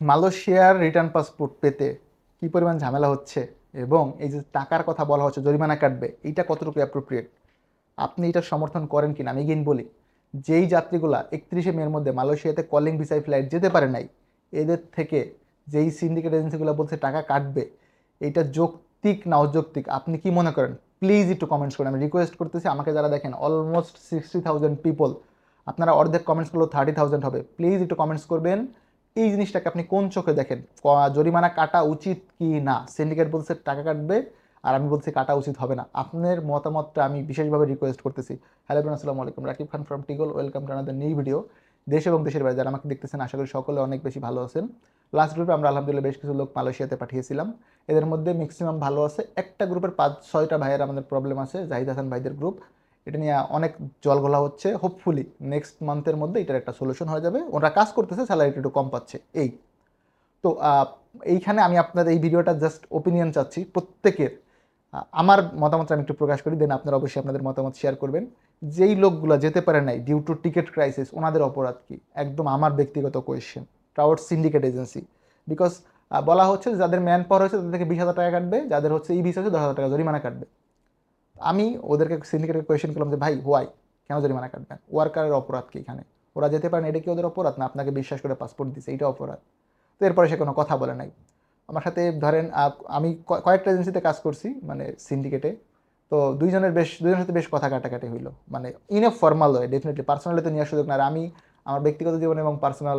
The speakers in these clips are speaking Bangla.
মালয়েশিয়ার রিটার্ন পাসপোর্ট পেতে কি পরিমাণ ঝামেলা হচ্ছে এবং এই যে টাকার কথা বলা হচ্ছে, জরিমানা কাটবে, এইটা কতটুকু অ্যাপ্রোপ্রিয়েট আপনি এটা সমর্থন করেন কিনা? আমি গিন বলি, যেই যাত্রীগুলা একত্রিশে মের মধ্যে মালয়েশিয়াতে কলিং ভিসায় ফ্লাইট যেতে পারে নাই, এদের থেকে যেই সিন্ডিকেট এজেন্সিগুলো বলছে টাকা কাটবে এইটা যৌক্তিক না অযৌক্তিক? আপনি কি মনে করেন? প্লিজ একটু কমেন্টস করেন। আমি রিকোয়েস্ট করতেছি, আমাকে যারা দেখেন অলমোস্ট সিক্সটি থাউজেন্ড পিপল আপনারা অর্ধেক কমেন্টসগুলো থার্টি থাউজেন্ড হবে। প্লিজ একটু কমেন্টস করবেন। এই জিনিসটাকে আপনি কোন চোখে দেখেন? জরিমানা কাটা উচিত কি না? সিন্ডিকেট বলছে টাকা কাটবে আর আমি বলছি কাটা উচিত হবে না। আপনার মতামতটা আমি বিশেষভাবে রিকোয়েস্ট করতেছি। হ্যালো ব্রান আসসালামু আলাইকুম। Rakib Khan from টিগল welcome to another new video দেশ এবং দেশের বাইরে যারা আমাকে দেখতেছেন, আশা করি সকলে অনেক বেশি ভালো আছেন। লাস্ট গ্রুপে আমরা আলহামদুলিল্লাহ বেশ কিছু লোক মালয়েশিয়াতে পাঠিয়েছিলাম। এদের মধ্যে ম্যাক্সিমাম ভালো আছে। একটা গ্রুপের পাঁচ ছয়টা ভাইয়ের আমাদের প্রবলেম আছে, জাহিদ হাসান ভাইদের গ্রুপ এটা নিয়ে অনেক জলঘোলা হচ্ছে। হোপফুলি নেক্সট মান্থের মধ্যে এটার একটা সলিউশন হয়ে যাবে। ওরা কাজ করতেছে স্যালারিটা একটু কম পাচ্ছে। এই। তো এইখানে আমি আপনাদের এই ভিডিওটা জাস্ট ওপিনিয়ন চাচ্ছি প্রত্যেকের। আমার মতামত আমি একটু প্রকাশ করি দেন আপনারা অবশ্যই আপনাদের মতামত শেয়ার করবেন। যেই লোকগুলো যেতে পারে নাই ডিউ টু টিকিট ক্রাইসিস ওনাদের অপরাধ কি? একদম আমার ব্যক্তিগত কোয়েশ্চেন ট্রাউট সিন্ডিকেট এজেন্সি বিকজ বলা হচ্ছে যাদের ম্যান পাওয়ার হয়েছে তাদেরকে বিশ হাজার টাকা কাটবে, যাদের হচ্ছে ই ভিসা হচ্ছে দশ হাজার টাকা জরিমানা কাটবে। আমি ওদেরকে সিন্ডিকেটের কোয়েশ্চেন করলাম যে, ভাই হোয়াই কেন জরিমানা কাটবেন? ওয়ার্কারের অপরাধ কি এখানে? ওরা যেতে পারেন, এটা কি ওদের অপরাধ? না, আপনাকে বিশ্বাস করে পাসপোর্ট দিছে এইটা অপরাধ। তো এরপরে সে কোনো কথা বলে নাই। আমার সাথে ধরেন আমি কয়েকটা এজেন্সিতে কাজ করছি মানে সিন্ডিকেটে তো দুইজনের বেশ দুজনের সাথে বেশ কথা কাটাকাটি হইল। মানে in a formal way definitely personally তো নেওয়ার সুযোগ না। আর আমি আমার ব্যক্তিগত জীবন এবং পার্সোনাল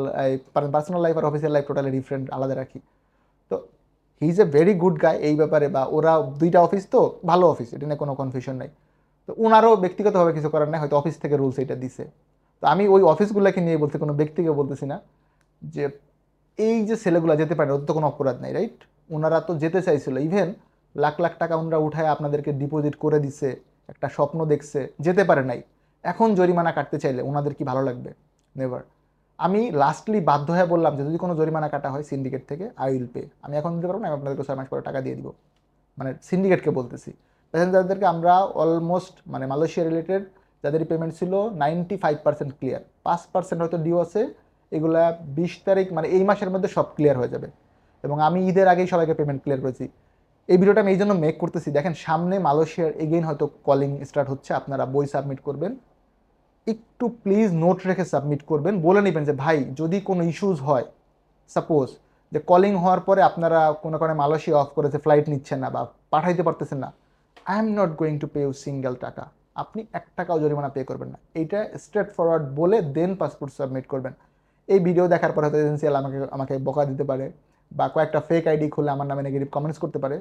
পার্সোনাল লাইফ আর অফিসিয়াল লাইফ টোটালি ডিফারেন্ট আলাদা রাখি। He is a very good guy এই ব্যাপারে, বা ওরা দুইটা অফিস তো, ভালো অফিস এটা নিয়ে কোনো কনফিউশন নাই। তো ওনারও ব্যক্তিগতভাবে কিছু করার নাই, হয়তো অফিস থেকে রুলস এটা দিছে। তো আমি ওই অফিসগুলোকে নিয়ে বলতে কোনো ব্যক্তিকে বলতেছি না যে, এই যে ছেলেগুলো যেতে পারে, ওদের তো কোনো অপরাধ নাই রাইট ওনারা তো যেতে চাইছিল ইভেন লাখ লাখ টাকা ওনারা উঠায় আপনাদেরকে ডিপোজিট করে দিছে, একটা স্বপ্ন দেখছে, যেতে পারে নাই। এখন জরিমানা কাটতে চাইলে ওনাদের কি ভালো লাগবে? নেভার আমি লাস্টলি বাধ্য হয়ে বললাম যে, যদি কোনো জরিমানা কাটা হয় সিন্ডিকেট থেকে আই উইল পে আমি এখন দিতে পারব না, আমি আপনাদেরকে ছয় মাস পরে টাকা দিয়ে দিব। মানে সিন্ডিকেটকে বলতেছি। প্যাসেঞ্জারদেরকে আমরা অলমোস্ট মানে মালয়েশিয়া রিলেটেড যাদের পেমেন্ট ছিল নাইনটি ফাইভ পার্সেন্ট ক্লিয়ার পাঁচ পার্সেন্ট হয়তো ডিউ আছে, এগুলা বিশ তারিখ মানে এই মাসের মধ্যে সব ক্লিয়ার হয়ে যাবে। এবং আমি ঈদের আগেই সবাইকে পেমেন্ট ক্লিয়ার করেছি। এই ভিডিওটা আমি এই জন্য মেক করতেছি। দেখেন সামনে মালয়েশিয়ার এগেইন হয়তো কলিং স্টার্ট হচ্ছে, আপনারা বই সাবমিট করবেন। একটু প্লিজ নোট রেখে সাবমিট করবেন। বলে নেবেন যে, ভাই, যদি কোনো ইস্যুজ হয় সাপোজ যে কলিং হওয়ার পরে আপনারা কোনো কারণে মালয়েশিয়া অফ করেছে ফ্লাইট নিচ্ছেন না বা পাঠাইতে পারতেছেন না I am not going to pay you single টাকা। আপনি এক টাকাও জরিমানা পে করবেন না। এইটা স্ট্রেট ফরওয়ার্ড বলে দেন পাসপোর্ট সাবমিট করবেন। এই ভিডিও দেখার পরে হয়তো এজেন্সিয়াল আমাকে আমাকে বকা দিতে পারে বা কয়েকটা ফেক আইডি খুলে আমার নামে নেগেটিভ কমেন্টস করতে পারে।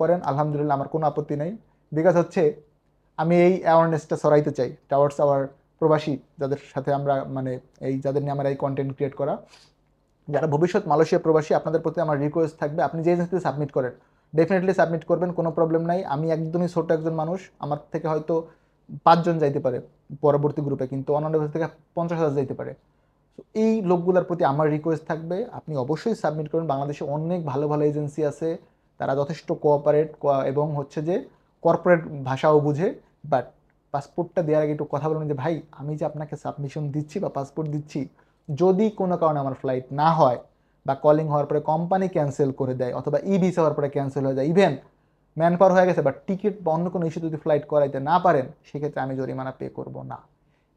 করেন, আলহামদুলিল্লাহ, আমার কোনো আপত্তি নেই। বিকজ হচ্ছে, আমি এই অ্যাওয়ারনেসটা সরাইতে চাই। টাওয়ার্ডস আওয়ার প্রবাসী যাদের সাথে আমরা মানে এই যাদের নিয়ে আমরা এই কন্টেন্ট ক্রিয়েট করা, যারা ভবিষ্যৎ মালয়েশিয়া প্রবাসী, আপনাদের প্রতি আমার রিকোয়েস্ট থাকবে, আপনি যে এজেন্সিতে সাবমিট করেন ডেফিনেটলি সাবমিট করবেন, কোনো প্রবলেম নাই। আমি একদমই ছোট একজন মানুষ, আমার থেকে হয়তো পাঁচজন যাইতে পারে পরবর্তী গ্রুপে কিন্তু অন্যান্য থেকে পঞ্চাশ হাজার যাইতে পারে। তো এই লোকগুলোর প্রতি আমার রিকোয়েস্ট থাকবে, আপনি অবশ্যই সাবমিট করুন। বাংলাদেশে অনেক ভালো ভালো এজেন্সি আছে, তারা যথেষ্ট কোঅপারেট এবং হচ্ছে যে কর্পোরেট ভাষাও বুঝে বাট পাসপোর্টটা দেওয়ার আগে একটু কথা বলুন যে, ভাই, আমি যে আপনাকে সাবমিশন দিচ্ছি বা পাসপোর্ট দিচ্ছি, যদি কোনো কারণে আমার ফ্লাইট না হয় বা কলিং হওয়ার পরে কোম্পানি ক্যান্সেল করে দেয় অথবা ই ভিসা হওয়ার পরে ক্যান্সেল হয়ে যায় ইভেন ম্যান পাওয়ার হয়ে গেছে বা টিকিট বা অন্য কোনো ইস্যু যদি ফ্লাইট করাইতে না পারেন, সেক্ষেত্রে আমি জরিমানা পে করব না।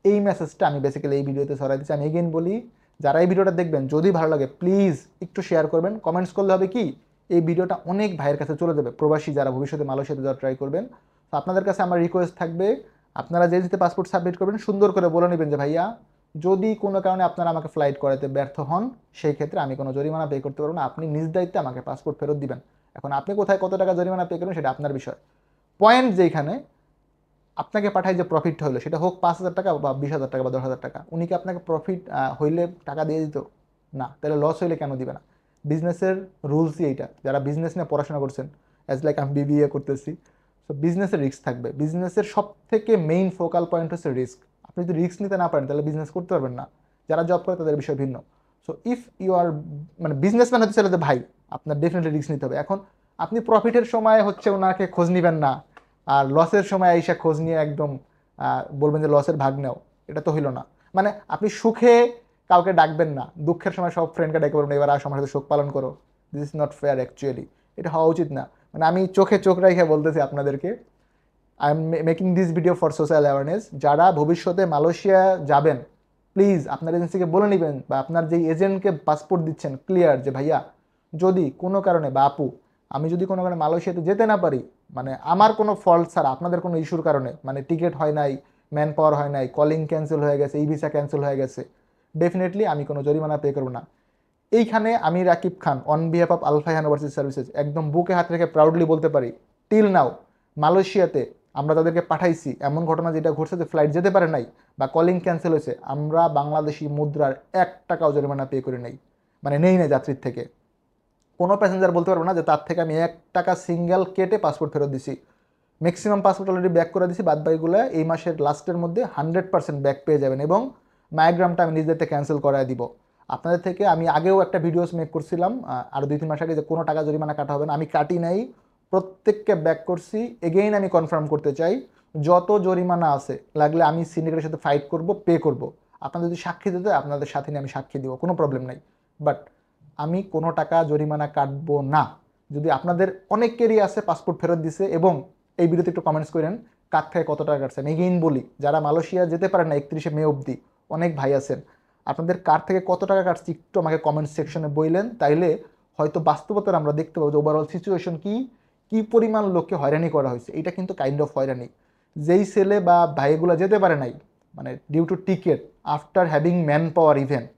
এই মেসেজটা আমি বেসিক্যালি এই ভিডিওতে ছড়াই দিচ্ছি। আমি এগেন বলি, যারা এই ভিডিওটা দেখবেন, যদি ভালো লাগে প্লিজ একটু শেয়ার করবেন। কমেন্টস করলে হবে কি, এই ভিডিওটা অনেক ভাইয়ের কাছে চলে যাবে। প্রবাসী যারা ভবিষ্যতে মালয়েশিয়াতে যাওয়ার ট্রাই করবেন। তো আপনাদের কাছে আমার রিকোয়েস্ট থাকবে আপনারা যে যেতে পাসপোর্ট সাবমিট করবেন, সুন্দর করে বলে নেবেন যে, ভাইয়া, যদি কোনো কারণে আপনারা আমাকে ফ্লাইট করাতে ব্যর্থ হন, সেই ক্ষেত্রে আমি কোনো জরিমানা পে করতে পারব না। আপনি নিজ দায়িত্বে আমাকে পাসপোর্ট ফেরত দিবেন। এখন আপনি কোথায় কত টাকা জরিমানা পে করবেন, সেটা আপনার বিষয়। পয়েন্ট যেখানে, আপনাকে পাঠায় যে প্রফিট হলো, সেটা হোক পাঁচ হাজার টাকা বা বিশ হাজার টাকা বা দশ হাজার টাকা, উনি কি আপনাকে প্রফিট হইলে টাকা দিয়ে দিত? না। তাহলে লস হইলে কেন দিবে না? বিজনেসের রুলসই এইটা। যারা বিজনেস নিয়ে পড়াশোনা করছেন অ্যাজ লাইক আমি বিবিএ করতেছি সো বিজনেসের রিস্ক থাকবে। বিজনেসের সব থেকে মেইন ফোকাল পয়েন্ট হচ্ছে রিস্ক আপনি যদি রিস্ক নিতে না পারেন, তাহলে বিজনেস করতে পারবেন না। যারা জব করে, তাদের বিষয় ভিন্ন। সো ইফ ইউ আর মানে বিজনেসম্যান হতে চাইলে তো ভাই, আপনার ডেফিনেটলি রিস্ক নিতে হবে। এখন আপনি প্রফিটের সময় হচ্ছে ওনাকে খোঁজ নেবেন না। আর লসের সময় আইসা খোঁজ নিয়ে একদম বলবেন যে লসের ভাগ নেও। এটা তো হইল না। মানে আপনি সুখে কাউকে ডাকবেন না। দুঃখের সময় সব ফ্রেন্ডকে ডেকে বলবেন, এবার আসো, আমার সাথে শোক পালন করো। This is not fair actually এটা হওয়া উচিত না। মানে আমি চোখে চোখ রেখে বলতেছি আপনাদেরকে I am making this video for social awareness যারা ভবিষ্যতে মালয়েশিয়া যাবেন প্লিজ আপনার এজেন্সিকে বলে নেবেন বা আপনার যেই এজেন্টকে পাসপোর্ট দিচ্ছেন ক্লিয়ার যে ভাইয়া, যদি কোনো কারণে বা আপু, আমি যদি কোনো কারণে মালয়েশিয়াতে যেতে না পারি মানে আমার কোনো ফল্ট ছাড়া আপনাদের কোনো ইস্যুর কারণে মানে টিকিট হয় নাই ম্যান পাওয়ার হয় নাই কলিং ক্যান্সেল হয়ে গেছে ই ভিসা ক্যান্সেল হয়ে গেছে ডেফিনেটলি আমি কোনো জরিমানা পে করব না। এইখানে আমি Rakib Khan on behalf of Alfaihan overseas services একদম বুকে হাত রেখে প্রাউডলি বলতে পারি টিল নাও মালয়েশিয়াতে আমরা তাদেরকে পাঠাইছি। এমন ঘটনা যেটা ঘটছে যে ফ্লাইট যেতে পারে নাই বা কলিং ক্যান্সেল হয়েছে, আমরা বাংলাদেশি মুদ্রার এক টাকাও জরিমানা পে করে নেই। মানে নেই না যাত্রীর থেকে। কোনো প্যাসেঞ্জার বলতে পারব না যে তার থেকে আমি এক টাকা সিঙ্গেল কেটে পাসপোর্ট ফেরত দিছি। ম্যাক্সিমাম পাসপোর্ট অলরেডি ব্যাক করে দিছি, বাদ বাকিগুলো এই মাসের লাস্টের মধ্যে হান্ড্রেড পার্সেন্ট ব্যাক পেয়ে যাবেন এবং মায়াগ্রামটা আমি নিজেদের ক্যান্সেল করায় দিব। আপনাদের থেকে আমি আগেও একটা ভিডিওস মেক করছিলাম আর দুই তিন মাস আগে যে কোনো টাকা জরিমানা কাটা হবে না, আমি কাটি নাই, প্রত্যেককে ব্যাক করছি। এগেইন আমি কনফার্ম করতে চাই, যত জরিমানা আছে, লাগলে আমি সিন্ডিকেটের সাথে ফাইট করব পে করব। আপনাদের যদি সাক্ষী দিতে আপনাদের সাথে নিয়ে আমি সাক্ষী দিব, কোনো প্রবলেম নাই। বাট আমি কোনো টাকা জরিমানা কাটবো না। যদি আপনাদের অনেকেরই আছে পাসপোর্ট ফেরত দিছে এবং এই ভিডিওতে একটু কমেন্টস করেন, কার থেকে কত টাকা কাটছেন? এগেইন বলি, যারা মালয়েশিয়া যেতে পারেন না, একত্রিশে মে অবধি, অনেক ভাই আছেন আপনাদের কার থেকে কত টাকা কাটছে একটু আমাকে কমেন্ট সেকশনে বললেন, তাইলে হয়তো বাস্তবতার আমরা দেখতে পাবো যে ওভারঅল সিচুয়েশন কী কী পরিমাণ লোককে হয়রানি করা হয়েছে। এটা কিন্তু কাইন্ড অফ হয়রানি। যেই ছেলে বা ভাইগুলো যেতে পারে নাই মানে due to ticket after having man power event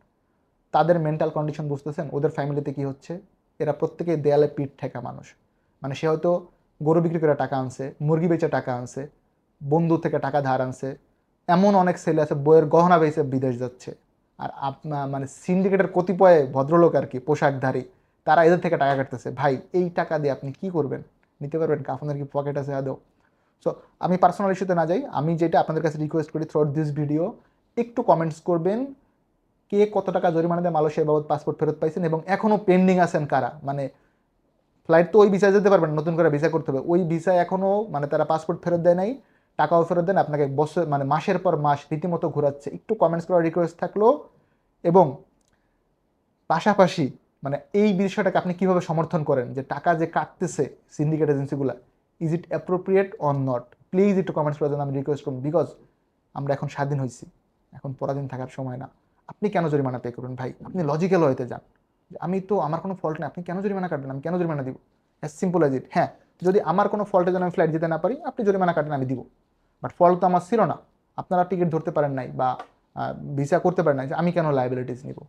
তাদের মেন্টাল কন্ডিশন বুঝতেছেন? ওদের ফ্যামিলিতে কি হচ্ছে? এরা প্রত্যেকেই দেয়ালে পিঠ ঠেকা মানুষ। মানে সে হয়তো গরু বিক্রি করে টাকা আনছে, মুরগি বেচে টাকা আনছে, বন্ধু থেকে টাকা ধার আনছে, এমন অনেক ছেলে আছে, বইয়ের গহনা বেচে বিদেশ যাচ্ছে। আর আপনার মানে সিন্ডিকেটের কতিপয় ভদ্রলোক আর কি, পোশাকধারী, তারা এদের থেকে টাকা কাটতেছে। ভাই, এই টাকা দিয়ে আপনি কি করবেন? নিতে পারবেন? আপনাদের কি পকেট আছে আদৌ? সো আমি পার্সোনাল ইস্যুতে না যাই। আমি যেটা আপনাদের কাছে রিকোয়েস্ট করি থ্রুআউট দিস ভিডিও একটু কমেন্টস করবেন কে কত টাকা জরিমানা দিয়ে মালয়েশিয়া বাবদ পাসপোর্ট ফেরত পাইছেন এবং এখনও পেন্ডিং আছেন কারা? মানে ফ্লাইট তো ওই ভিসায় যেতে পারবেন, নতুন করে ভিসা করতে হবে। ওই ভিসা এখনও মানে তারা পাসপোর্ট ফেরত দেয় নাই। টাকাও ফেরত দেন, আপনাকে বছর মানে মাসের পর মাস রীতিমতো ঘোরাচ্ছে। একটু কমেন্টস করার রিকোয়েস্ট থাকল এবং পাশাপাশি মানে এই বিষয়টাকে আপনি কীভাবে সমর্থন করেন যে টাকা যে কাটতেছে syndicate এজেন্সিগুলো is it appropriate or not please একটু কমেন্টস করার জন্য আমি রিকোয়েস্ট করুন বিকজ আমরা এখন স্বাধীন হয়েছি। এখন পরাধীন থাকার সময় না। আপনি কেন জরিমানা পে করবেন ভাই? আপনি লজিক্যাল হইতে যান আমি তো, আমার কোনো ফল্ট নেই। আপনি কেন জরিমানা কাটবেন? আমি কেন জরিমানা দিব? অ্যাজ সিম্পল অ্যাজ ইট হ্যাঁ যদি আমার কোনো ফল্টের জন্য আমি ফ্লাইট যেতে না পারি, আপনি জরিমানা কাটেন আমি দিব। বাট ফল্ট তো আমার ছিল না। আপনারা টিকিট ধরতে পারেন নাই বা ভিসা করতে পারেন নাই যে আমি কেন লাইবিলিটিস নিব?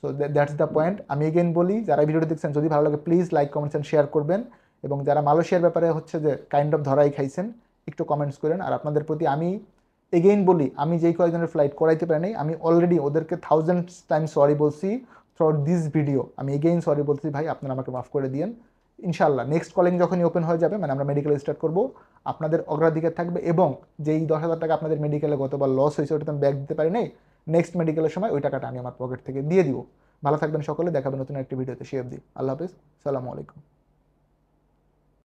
সো দ্যাটস দ্য পয়েন্ট আমি এগেন বলি, যারা ভিডিওটি দেখছেন, যদি ভালো লাগে please like comments and share করবেন। এবং যারা মালয়েশিয়ার ব্যাপারে হচ্ছে যে কাইন্ড অফ ধরাই খাইছেন, একটু কমেন্টস করেন। আর আপনাদের প্রতি আমি এগেইন বলি, আমি যেই কয়েকজনের ফ্লাইট করাইতে পারিনি আমি অলরেডি ওদেরকে থাউজেন্ড টাইম সরি বলছি থ্রুআউট দিস ভিডিও আমি এগেইন সরি বলছি, ভাই, আপনারা আমাকে মাফ করে দিয়েন। ইনশাল্লাহ নেক্সট কলিং যখনই ওপেন হয়ে যাবে মানে আমরা মেডিকেল স্টার্ট করব, আপনাদের অগ্রাধিকার থাকবে এবং যেই দশ হাজার টাকা আপনাদের মেডিকেলে গতবার লস হয়েছে ওটা আমি ব্যাক দিতে পারি নাই নেক্সট মেডিকেলের সময় ওই টাকাটা আমি আমার পকেট থেকে দিয়ে দিব। ভালো থাকবেন সকলে দেখাবেন নতুন একটি ভিডিওতে সে অবধি। আল্লাহ হাফিজ, সালামু আলাইকুম।